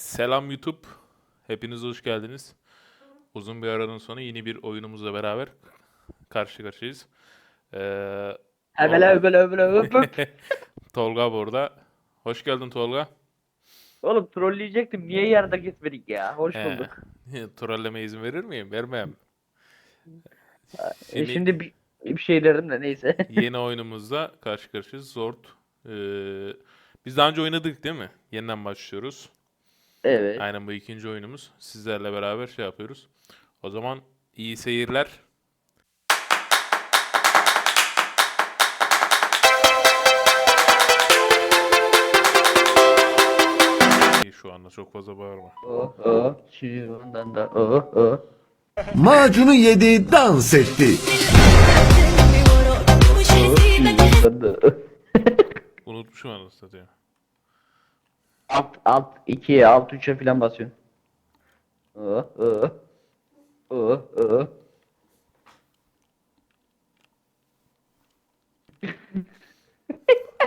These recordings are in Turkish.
Selam YouTube. Hepiniz hoş geldiniz. Uzun bir aradan sonra yeni bir oyunumuzla beraber karşı karşıyayız. Ee, öbele öbele öp. Tolga burada. Hoş geldin Tolga. Oğlum trolleyecektim. Niye yarıda gitmedik ya? Hoş Ee, bulduk. Trolleme izin verir miyim? Vermem. E, Şimdi şimdi bir, bir şey derim de neyse. yeni oyunumuzda karşı karşıyayız. Zord. Ee, biz daha önce oynadık değil mi? Yeniden başlıyoruz. Evet. Aynen bu ikinci oyunumuz. Sizlerle beraber şey yapıyoruz. O zaman iyi seyirler. İyi şu anda çok fazla bağırma. Oh oh. Şundan da oh oh. Macunu yedi, dans etti. Şundan da oh. Unutmuşum anasını satayım. Alt alt 2'ye alt 3'e falan basıyorsun. Oh oh. Oh oh.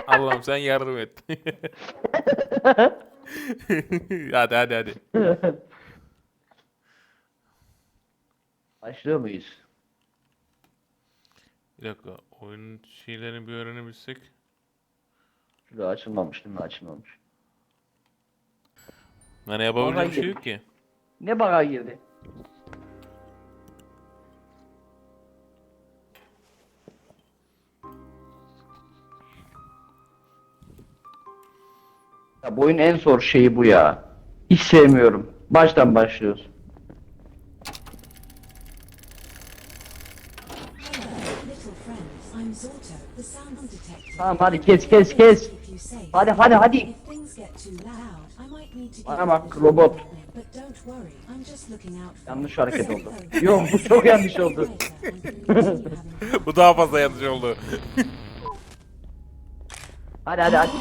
Allah'ım sen yardım et. hadi hadi hadi. Başlıyor muyuz? Bir dakika. Oyun şeylerini bir öğrenebilsek. Şurada açılmamış değil mi? Açılmamış. Yani yapabileceğim bir şey yok ki. Ne baga girdi? Ya bu oyunun en zor şeyi bu ya. Hiç sevmiyorum. Baştan başlıyoruz. Tamam hadi kes kes kes. Hadi hadi hadi. Bana bak, robot. Yanlış hareket oldu. Yok bu çok yanlış oldu. Bu daha fazla yanlış oldu. Hadi hadi hadi.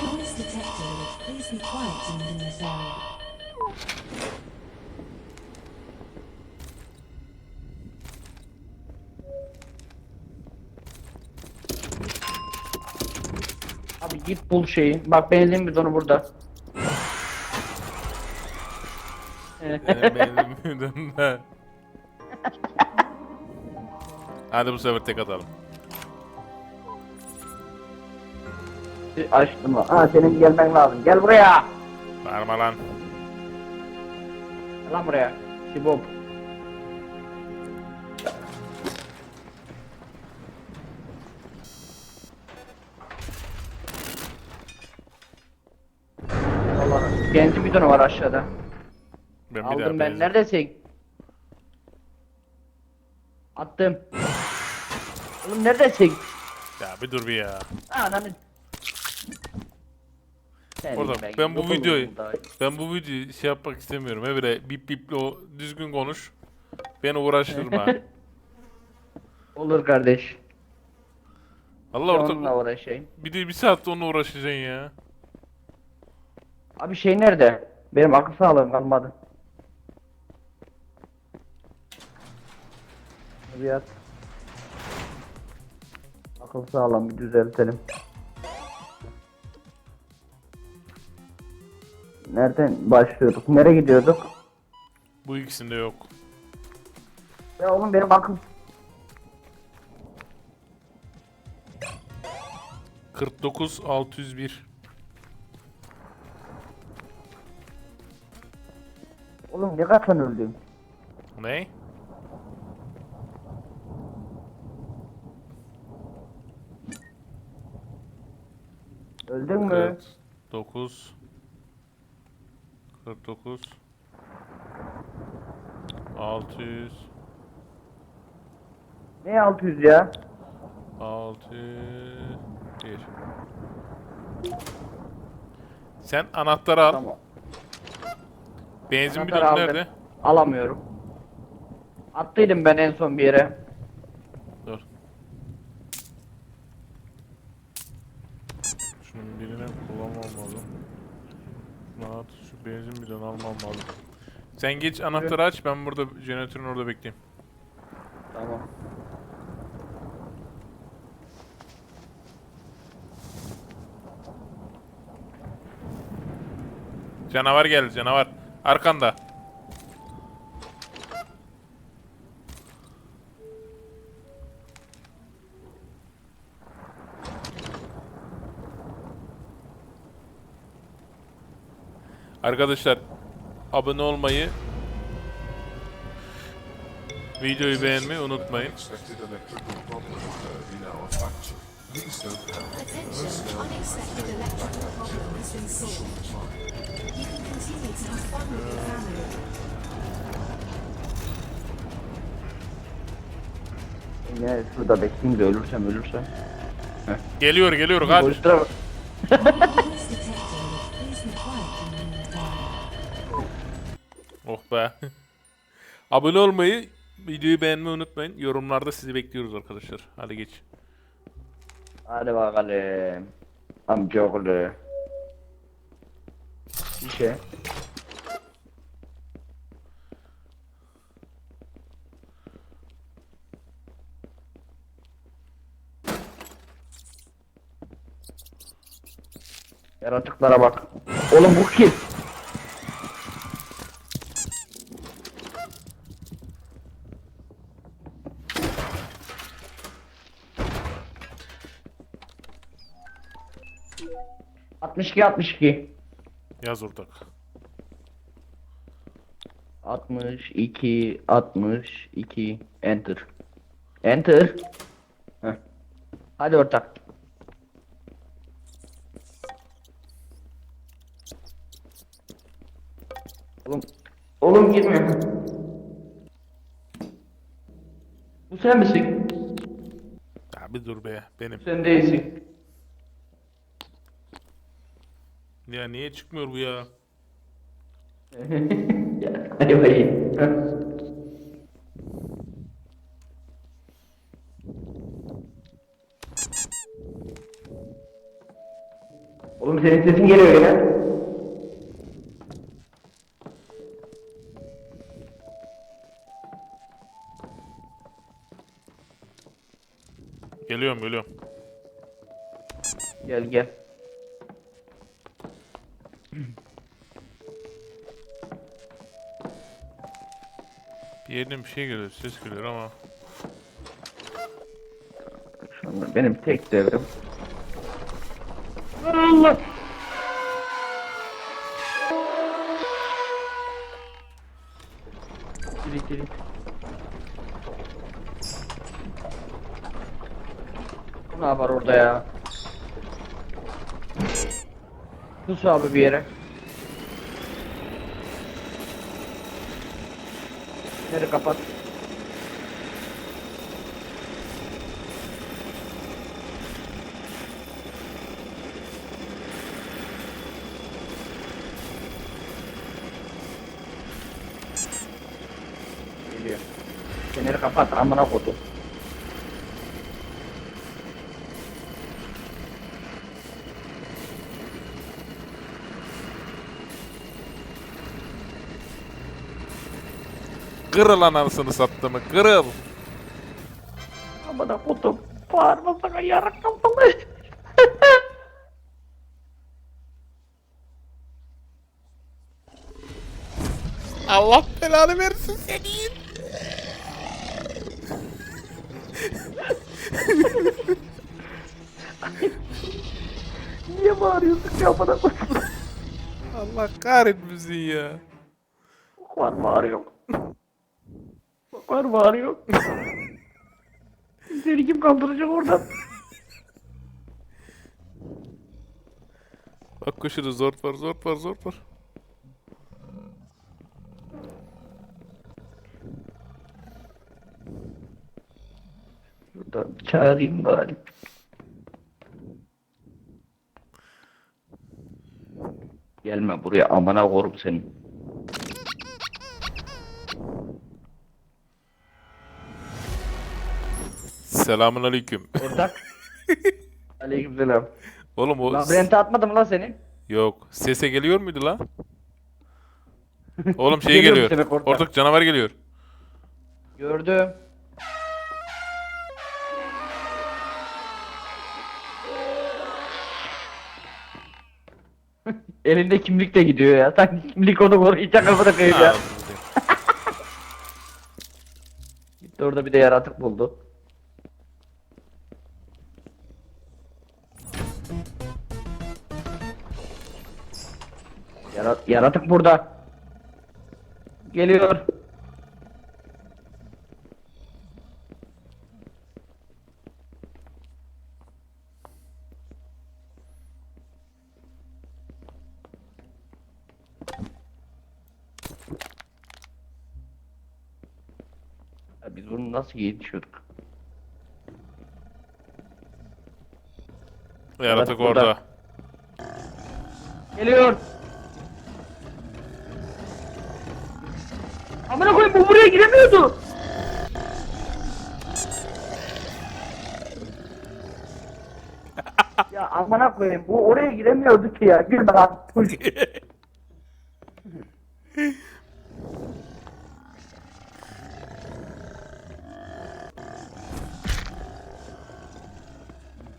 Abi git bul şeyi. Bak benzin bidonu burada. Benim müdürümde. Hadi bu sefer tek atalım. Açtım. Ha senin gelmen lazım. Gel buraya. Bağırma lan. Gel lan buraya. Allah'ım. Benzin bidonu var aşağıda. Ben bir Aldım daha ben. benzin- Neredesin? Attım. Oğlum neredesin? Ya bir dur bir ya. Ananı. Senin Orada ben bu yokum videoyu burada. ben bu videoyu şey yapmak istemiyorum. Evre bip bipli o düzgün konuş. Beni uğraştırma. Olur kardeş. Allah Onunla orta uğraşayım. bir de bir saatte onunla uğraşacaksın ya. Abi şey nerede? Benim akıl sağlığım kalmadı. Bir. Akıl sağlam bir düzeltelim. Nereden başlıyorduk? Nereye gidiyorduk? Bu ikisinde yok. Ya oğlum benim akıl 49 601. Oğlum ne kadar öldüm? Ne? Öldün mü? 49 49 600 Ne 600 ya? 600 1 Sen anahtarı al. Tamam. Benzin Anahtarı bidonu aldım. nerede? Alamıyorum. Attıydım ben en son bir yere. Dur. Şunun birini kullanmam lazım. Şunu at, şu benzin bidonu almam lazım. Sen geç anahtarı aç, ben burada jeneratörün orada bekleyeyim. Tamam. Canavar geldi, canavar. Arkanda. Arkadaşlar abone olmayı videoyu beğenmeyi unutmayın. Yine şurada bekleyeyim de ölürsem ölürsem. Geliyor geliyor kaç. Oh be. abone olmayı, videoyu beğenmeyi unutmayın. Yorumlarda sizi bekliyoruz arkadaşlar. Hadi geç. Hadi bakalım. Amcaoğlu. Bir şey. Yaratıklara bak. Oğlum bu kim? Altmış iki, altmış iki. Yaz ortak. 62 62 enter. Enter. Heh. Hadi ortak. Oğlum oğlum girme. Bu sen misin? Ya bir dur be benim. Sen değilsin. Ya niye çıkmıyor bu ya? Ya, Hadi bakayım. Oğlum senin sesin geliyor yine. Geliyorum geliyorum. Gel gel. Yerden bir şey geliyor, ses geliyor ama. Şu anda benim tek devrim. Allah. Giri. Bu ne var orada ya? Sus abi bir yere. Nereye kapat? Geliyor. Feneri kapat amına kodum. Kırıl anasını sattığımı kırıl. Amına kodum. Bağırmasana yarak kapalı. Allah belanı versin senin. Niye bağırıyorsun ya kodum? Allah kahretmesin ya. Var bağırıyor. Var bağırıyor. Seni kim kaldıracak oradan? Bak koşuda zor var zor var zor var. Şuradan çağırayım bari. Gelme buraya amına korum seni. Selamun aleyküm. Ortak. Aleykümselam. Oğlum o... Labirente atmadım lan seni. Yok. Sese geliyor muydu lan? Oğlum şey Geliyor ortak? Ortak canavar geliyor. Gördüm. Elinde kimlikle gidiyor ya. Sanki kimlik onu koruyacak amına koyayım Ha, ya. Gitti orada bir de yaratık buldu. Yara yaratık burada. Geliyor. Ya biz bunu nasıl yetişiyorduk? Yaratık burada. orada. Geliyor. Bu buraya giremiyordu. ya amına koyayım bu oraya giremiyordu ki ya. Gülme lan.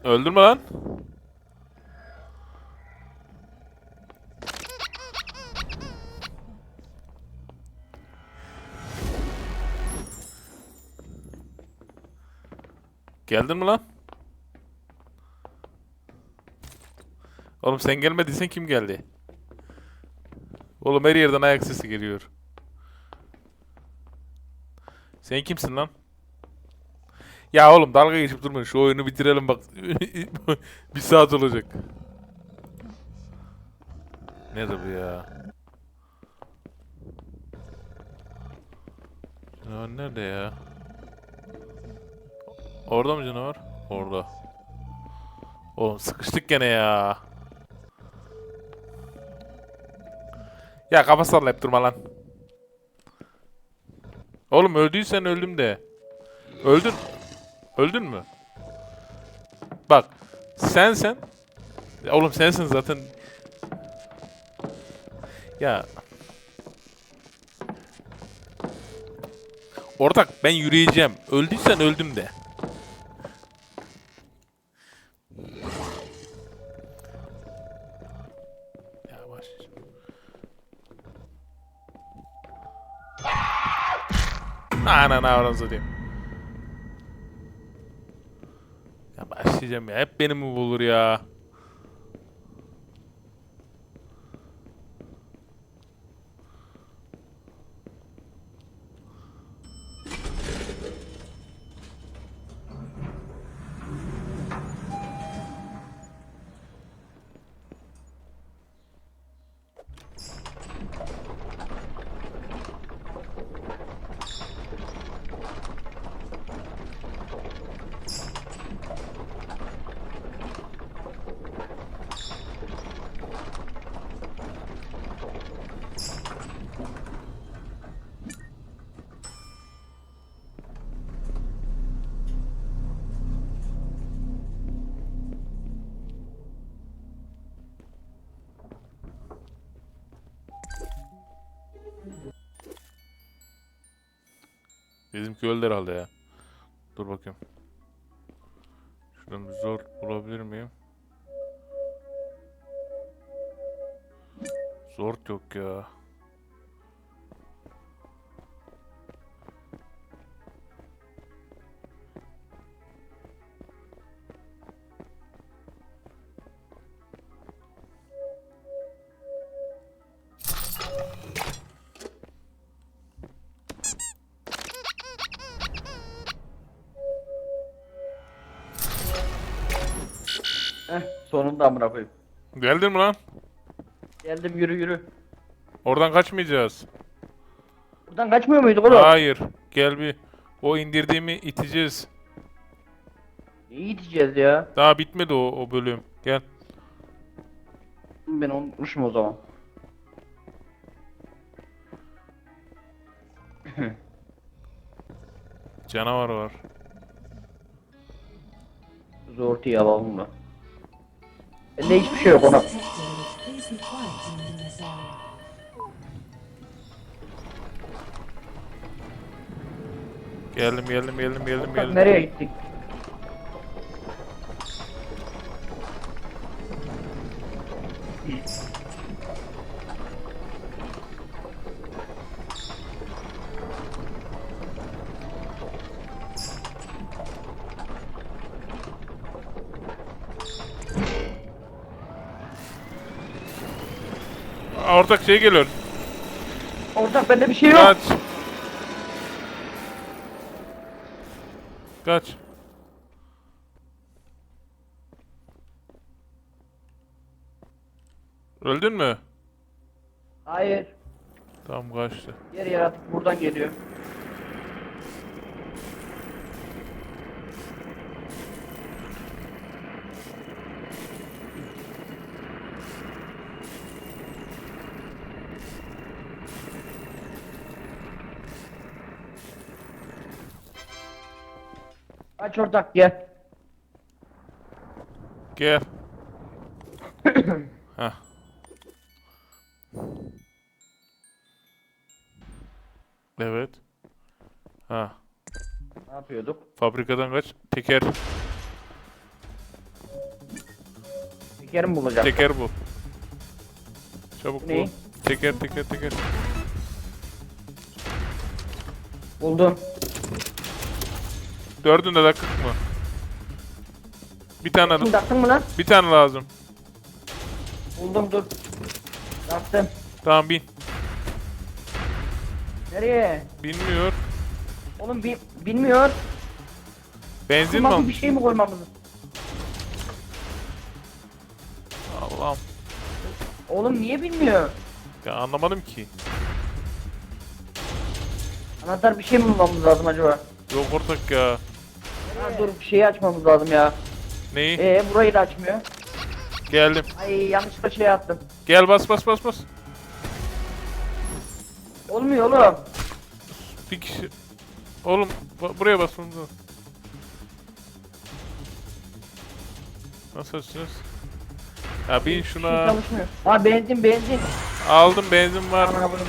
Öldürme lan. Geldin mi lan? Oğlum sen gelmediysen kim geldi? Oğlum her yerden ayak sesi geliyor. Sen kimsin lan? Ya oğlum dalga geçip durmayın. Şu oyunu bitirelim bak. bir saat olacak. Nerede bu ya? Canavar nerede ya? Orada mı canavar? Orada. Oğlum sıkıştık gene ya. Ya kafa sallayıp durma lan. Oğlum öldüysen öldüm de. Öldün. Öldün mü? Bak. Sen sen. Ya oğlum sensin zaten. Ya. Ortak ben yürüyeceğim. Öldüysen öldüm de. Yavaş. Ana avran satayım. Ya başlayacağım ya. Hep benim mi bulur ya? Bizimki öldü herhalde ya. Dur bakayım. Şuradan bir zor bulabilir miyim? Zor yok ya. Heh, sonunda amına koyayım. Geldin mi lan? Geldim yürü yürü. Oradan kaçmayacağız. Buradan kaçmıyor muyduk oğlum? Hayır. Gel bir. O indirdiğimi iteceğiz. İyi gideceğiz ya. Daha bitmedi o, o bölüm. Gel. Ben unutmuşum o zaman. Canavar var. Zortiyi alalım da. Bende hiçbir şey yok ona. Geldim geldim geldim geldim geldim. nereye gittik? Ortak şey geliyor. Ortak bende bir şey yok. Kaç. Kaç. Öldün mü? Hayır. Tamam kaçtı. Yer yaratık buradan geliyor. Aç ortak gel. Gel. Heh. Evet. Ha. Ne yapıyorduk? Fabrikadan kaç? Teker. Tekerim bulacağım. Teker bu. Çabuk bul. Teker teker teker. Buldum. Dördünde dakika mı? Bir tane Şimdi taktın mı lan? bir tane lazım. Buldum dur. Taktım. Tamam bin. Nereye? Bilmiyor. Oğlum bi bilmiyor. Benzin mi bir almış? şey mi koymamız? Allah'ım. Oğlum niye bilmiyor? Ya anlamadım ki. Anahtar bir şey mi bulmamız lazım acaba? Yok ortak ya. Ha, dur bir şeyi açmamız lazım ya. Neyi? Ee burayı da açmıyor. Geldim. Ay yanlışlıkla şey attım. Gel bas bas bas bas. Olmuyor oğlum. Bir kişi. Oğlum ba- buraya basmamız lazım. Nasıl açacağız? Ya bin Şey şuna. çalışmıyor. Ha benzin benzin. Aldım benzin var. Aman abone.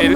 Eri-